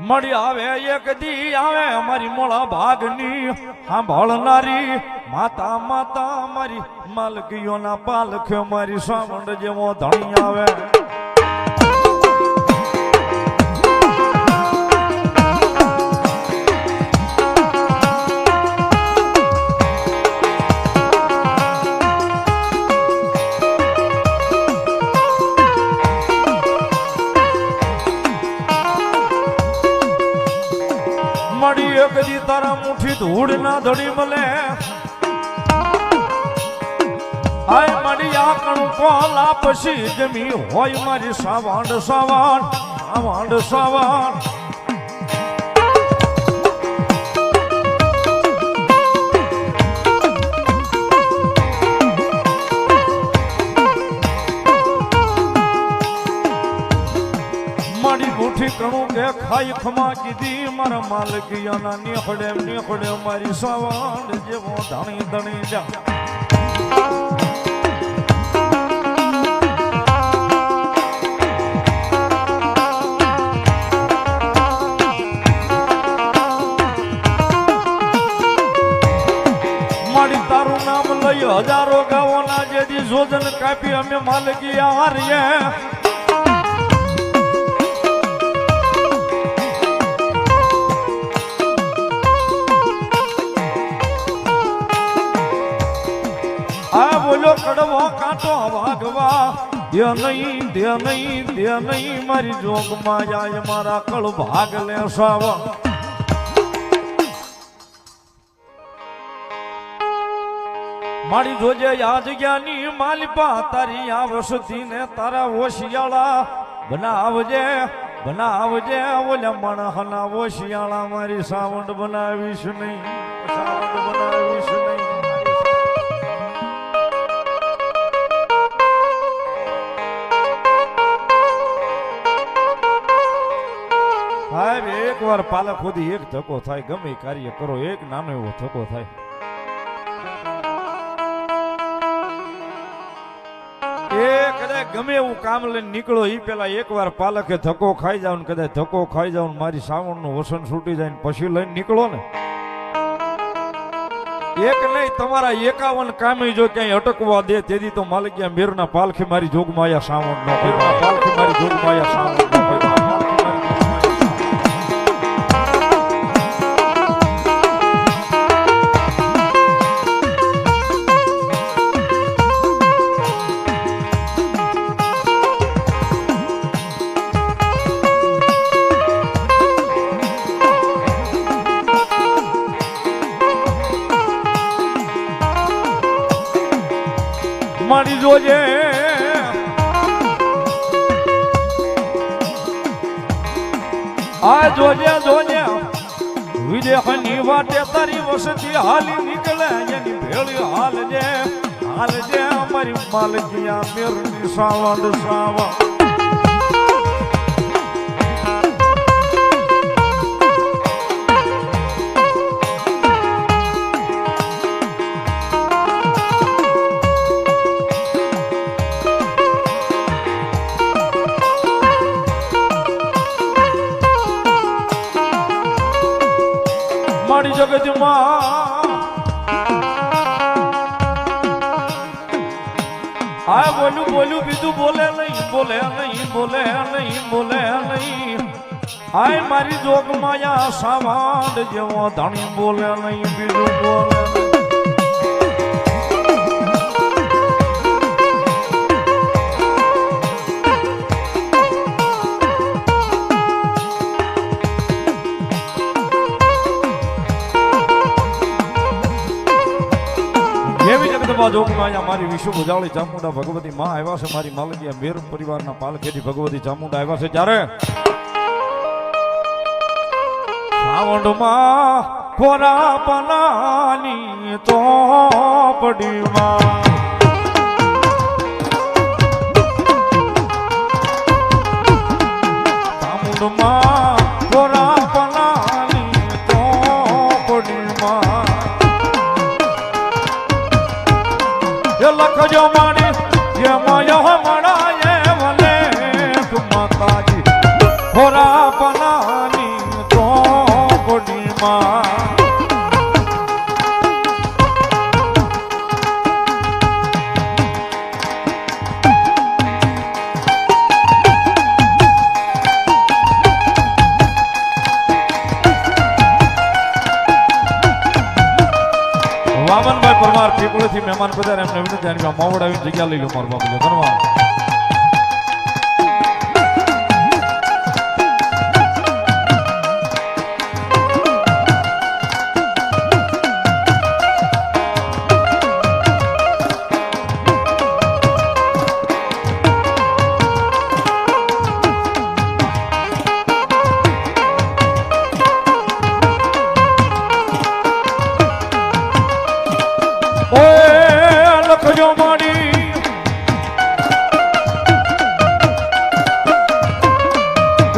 મળી આવે, એક દી આવે અમારી મોળા ભાગની. સાંભળનારી માતા માતા, મારી માલકીઓના પાલખ મારી સાવંડ જેવો ધણી આવે. લાપસી જમી હોય મારી સાવાડ, સાવાંડ સાવાંડ સાવાણ મારી મુઠ્ઠી કણું કે ખાઈ કીધી, મારા માલકીયાના નીખડે નીખડે મારી સાવાંડ જેવો ધણી ધણી જા. જેથી જોજન કાપી અમે માલકી આવારીએ. આ બોલો કડવો કાંટો વાગવા. દે નહીં દે નહીં દે નહીં, મારી જોગમાં જાય મારા કળ ભાગ લે મારી જોજે આ જગ્યાની માલિપા, તારી આ વસતી ને તારા ઓશિયાળા બનાવજે બનાવજે, ઓલા મણહના ઓશિયાળા મારી સાવંડ બનાવીશ નહીં. સાવંડ બનાવીશ નહીં. સાહેબ એક વાર પાલક સુધી એક ધક્કો થાય, ગમે કાર્ય કરો, એક નાનો એવો ધક્કો થાય. ગમે એવું કામ લઈને નીકળો એ પેલા એકવાર પાલકે ધક્કો ખાઈ જાવ ને કદાચ ધક્કો ખાઈ જાવ ને મારી સાવણનું વસન છૂટી જાય ને પછી લઈને નીકળો ને. એક નહીં, તમારા એકાવન કામે જો ક્યાંય અટકવા દે, તેથી તો માલિકિયા મેરના પાલખી મારી જોગમાં આયા સાવણ નો પાલખી મારી જોગમાં આયા સાવણ આ જોજે જોજે. વિદેહની વાટે તારી વસતી હાલી નીકળે, એની ભેળી હાલજે હાલજે. અમારી માલકિયા મેરની સાવંડ સાવા આ બોલું બોલું, બીજું બોલે નહીં બોલે નહીં બોલે નહીં બોલે નહીં હાય, મારી જોગ માયા સાવાડ જેવો ધણી બોલે નહીં, બીજું બોલે નહીં. જગતમાં જોગમાં અહીંયા મારી વિશ્વ ભુજાવળી ચામુંડા ભગવતી માં આવ્યા છે, મારી માલકીયા મેર પરિવારના પાલખેથી ભગવતી ચામુંડા આવ્યા છે. જ્યારે શ્રાવણમાં ખોરા પનાની ચોપડીમાં ચામુંડમાં વામનભાઈ પરમાર પીપળથી મહેમાન બધા એમને વિનંતી માવડ આવીને જગ્યા લઈ લો મારું બાપુ ધન્યવાદ.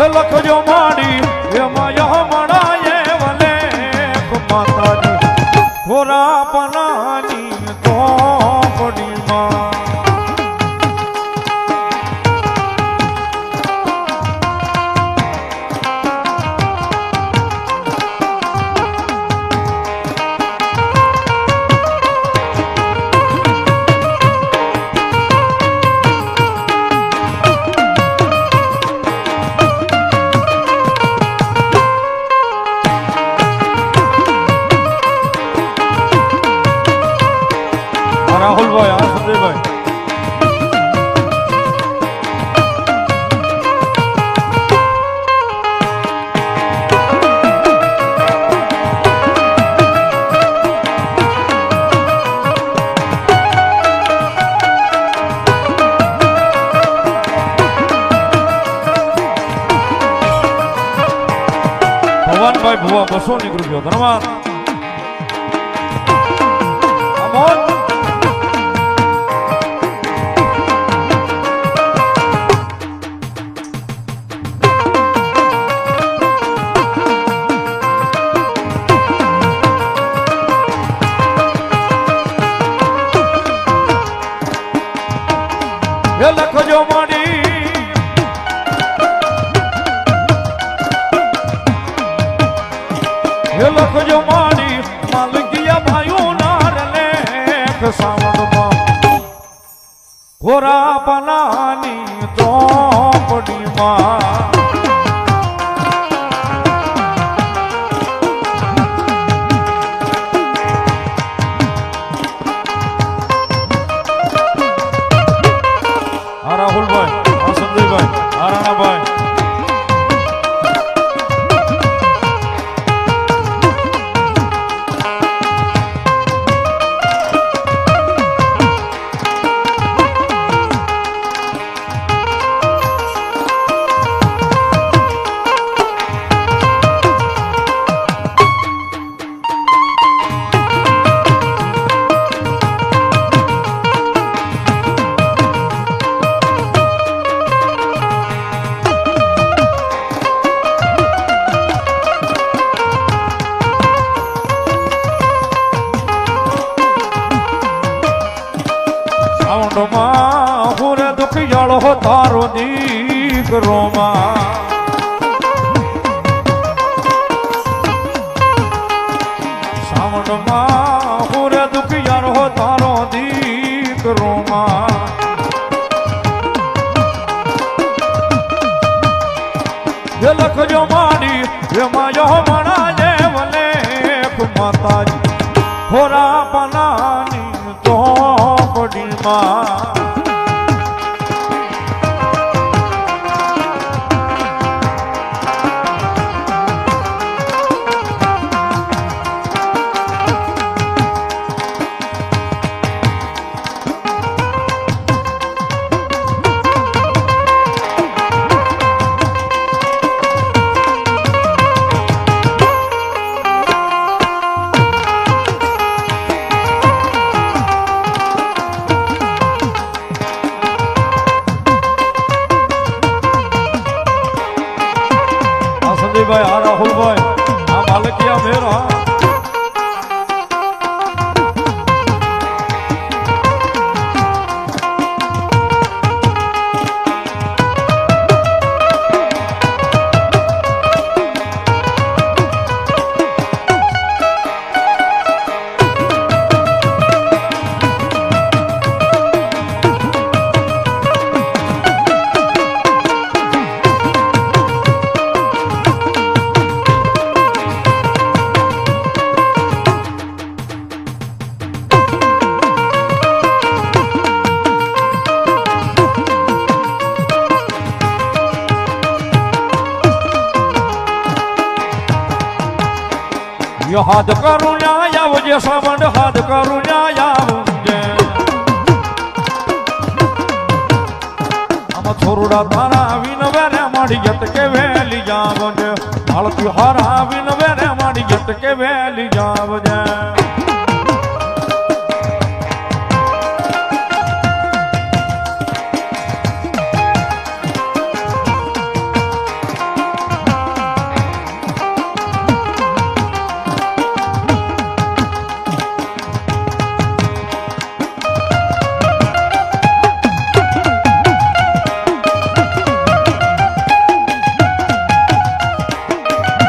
લખજો માડી એમાં યમણા એ વલે માતાજી. ખોરા બસો ની રૂપિયો ધન્યવાદ એ લખજો માડી લખજો માડી માલકીયા ભાઈઓ સાવણમાં ખોરા પનાની মা યો હાથ કરું ન્યાય આવજે, સાવંડ હાથ કરું ન્યાય આવજે. આમાં છોરડા તારા આવીને વેરે માડી જત કે વેલી જાવજે. માળતી હરા આવીને વેરે માડી જત કે વેલી જાવજે.